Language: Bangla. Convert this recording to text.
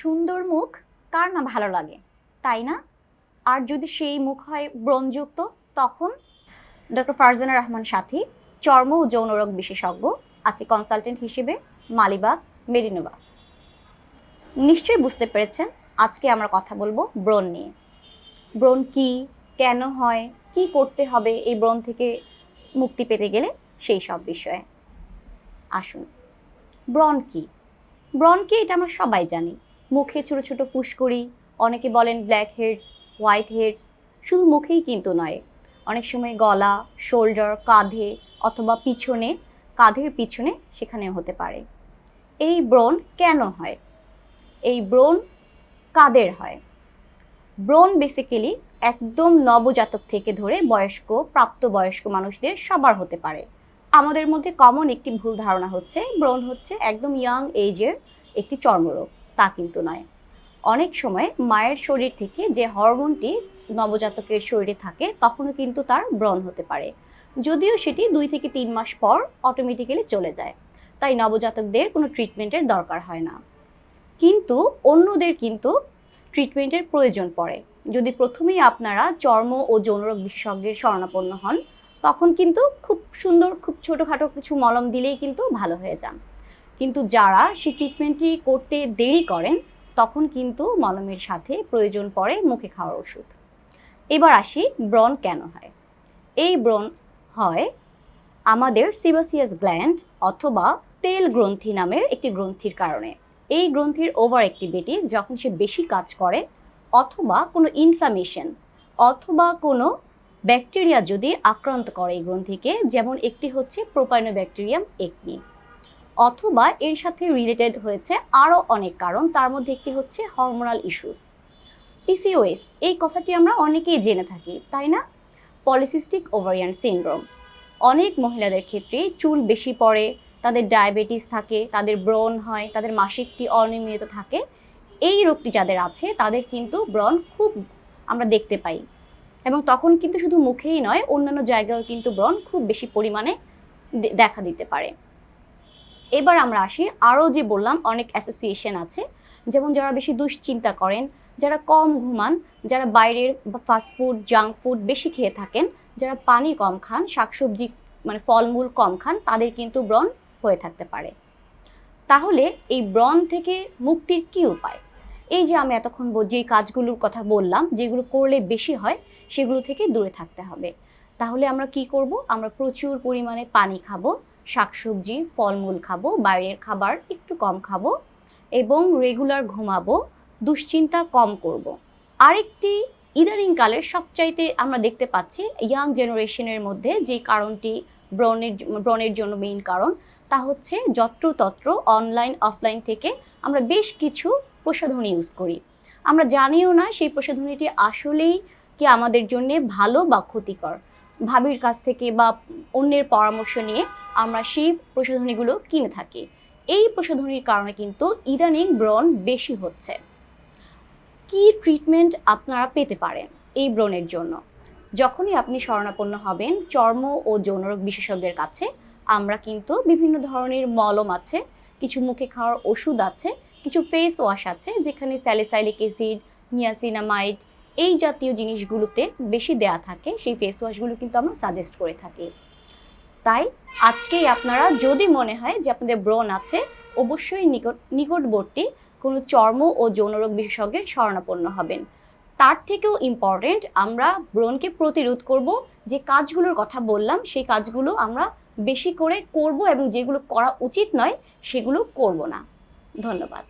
সুন্দর মুখ কার না ভালো লাগে, তাই না? আর যদি সেই মুখ হয় ব্রণযুক্ত, তখন ডক্টর ফারজানা রহমান সাথী, চর্ম ও যৌনরোগ বিশেষজ্ঞ, আছে কনসালটেন্ট হিসেবে, মালিবাগ মেরিনোবাগ নিশ্চয়ই বুঝতে পেরেছেন, আজকে আমরা কথা বলব ব্রণ নিয়ে। ব্রণ কি, কেন হয়, কি করতে হবে, এই ব্রণ থেকে মুক্তি পেতে গেলে সেই সব বিষয়ে। আসুন, ব্রণ কি? ব্রণ কি, এটা আমরা সবাই জানি। মুখে ছোট ছোট ফুসকুড়ি, অনেকে বলেন ব্ল্যাক হেডস হোয়াইট হেডস শুধু মুখেই কিন্তু নয়। অনেক সময় গলা শোল্ডার কাঁধে অথবা পিছনে, কাঁধের পিছনে সেখানে হতে পারে। এই ব্রণ কেন হয়? এই ব্রণ কাদের হয়? ব্রণ বেসিক্যালি একদম নবজাতক থেকে ধরে বয়স্ক, প্রাপ্তবয়স্ক মানুষদের সবার হতে পারে। আমাদের মধ্যে কমন একটি ভুল ধারণা হচ্ছে, ব্রণ হচ্ছে একদম ইয়াং এজের একটি চর্মরোগ। তা কিন্তু নয়। অনেক সময় মায়ের শরীর থেকে যে হরমোনটি নবজাতকের শরীরে থাকে, তখনও কিন্তু তার ব্রণ হতে পারে। যদিও সেটি দুই থেকে তিন মাস পর অটোমেটিক্যালি চলে যায়। তাই নবজাতকদের কোনো ট্রিটমেন্টের দরকার হয় না। কিন্তু অন্যদের কিন্তু ট্রিটমেন্টের প্রয়োজন পড়ে। যদি প্রথমেই আপনারা চর্ম ও যৌনরোগ বিশেষজ্ঞের শরণাপন্ন হন, তখন কিন্তু খুব সুন্দর, খুব ছোটোখাটো কিছু মলম দিলেই কিন্তু ভালো হয়ে যান। কিন্তু যারা সেই ট্রিটমেন্টটি করতে দেরি করেন, তখন কিন্তু মলমের সাথে প্রয়োজন পড়ে মুখে খাওয়ার ওষুধ। এবার আসি ব্রণ কেন হয়? এই ব্রণ হয় আমাদের সিবাসিয়াস গ্ল্যান্ড অথবা তেল গ্রন্থি নামের একটি গ্রন্থির কারণে। এই গ্রন্থির ওভার অ্যাক্টিভিটিস যখন সে বেশি কাজ করে অথবা কোনো ইনফ্লামেশন অথবা কোনো ব্যাকটেরিয়া যদি আক্রান্ত করে এই গ্রন্থিকে, যেমন একটি হচ্ছে প্রোপাইনো ব্যাকটেরিয়াম একনি অথবা এর সাথে রিলেটেড হয়েছে আরও অনেক কারণ, তার মধ্যে একটি হচ্ছে হরমোনাল ইস্যুস পিসিওএস এই কথাটি আমরা অনেকেই জেনে থাকি, তাই না? পলিসিস্টিক ওভারিয়ান সিনড্রোম অনেক মহিলাদের ক্ষেত্রে চুল বেশি পড়ে, তাদের ডায়াবেটিস থাকে, তাদের ব্রণ হয়, তাদের মাসিকটি অনিয়মিত থাকে। এই রোগটি যাদের আছে, তাদের কিন্তু ব্রণ খুব আমরা দেখতে পাই। এবং তখন কিন্তু শুধু মুখেই নয়, অন্যান্য জায়গায়ও কিন্তু ব্রণ খুব বেশি পরিমাণে দেখা দিতে পারে। এবার আমরা আসি আরও যে বললাম, অনেক অ্যাসোসিয়েশন আছে। যেমন যারা বেশি দুশ্চিন্তা করেন, যারা কম ঘুমান, যারা বাইরের ফাস্টফুড জাঙ্ক ফুড বেশি খেয়ে থাকেন, যারা পানি কম খান, শাকসবজি মানে ফলমূল কম খান, তাদের কিন্তু ব্রণ হয়ে থাকতে পারে। তাহলে এই ব্রণ থেকে মুক্তির কী উপায়? এই যে আমি এতক্ষণ যে কাজগুলোর কথা বললাম, যেগুলো করলে বেশি হয়, সেগুলো থেকে দূরে থাকতে হবে। তাহলে আমরা কি করব? আমরা প্রচুর পরিমাণে পানি খাব। শাকসবজি, ফলমূল খাব, বাইরের খাবার একটু কম খাব এবং রেগুলার ঘুমাবো, দুশ্চিন্তা কম করব। আরেকটি ইদানিংকালের সবচাইতে আমরা দেখতে পাচ্ছি ইয়াং জেনারেশনের মধ্যে যে কারণটি ব্রণের ব্রণের জন্য মেইন কারণ, তা হচ্ছে যত্রতত্র অনলাইন অফলাইন থেকে আমরা বেশ কিছু প্রসাধনী ইউজ করি আমরা জানিও না সেই প্রসাধনীটি আসলেই কি আমাদের জন্যে ভালো বা ক্ষতিকর ভাবির কাছ থেকে বা অন্যের পরামর্শ নিয়ে আমরা সেই প্রসাধনীগুলো কিনে থাকি। এই প্রসাধনীর কারণে কিন্তু ইদানিং ব্রণ বেশি হচ্ছে। কি ট্রিটমেন্ট আপনারা পেতে পারেন এই ব্রণের জন্য? যখনই আপনি শরণাপন্ন হবেন, চর্ম ও যৌনরোগ বিশেষজ্ঞের কাছে আমরা কিন্তু বিভিন্ন ধরনের মলম আছে, কিছু মুখে খাওয়ার ওষুধ আছে, কিছু ফেস ওয়াশ আছে, যেখানে স্যালিসাইলিক অ্যাসিড নিয়াসিনামাইড এই জাতীয় জিনিসগুলোতে বেশি দেয়া থাকে, সেই ফেস ওয়াশগুলো কিন্তু আমরা সাজেস্ট করে থাকি। তাই আজকেই আপনারা যদি মনে হয় যে আপনাদের ব্রণ আছে, অবশ্যই নিকট, নিকটবর্তী কোনো চর্ম ও যৌনরোগ বিশেষজ্ঞের শরণাপন্ন হবেন। তার থেকেও ইম্পর্টেন্ট আমরা ব্রণকে প্রতিরোধ করব, যে কাজগুলোর কথা বললাম, সেই কাজগুলো আমরা বেশি করে করব এবং যেগুলো করা উচিত নয়, সেগুলো করব না। ধন্যবাদ।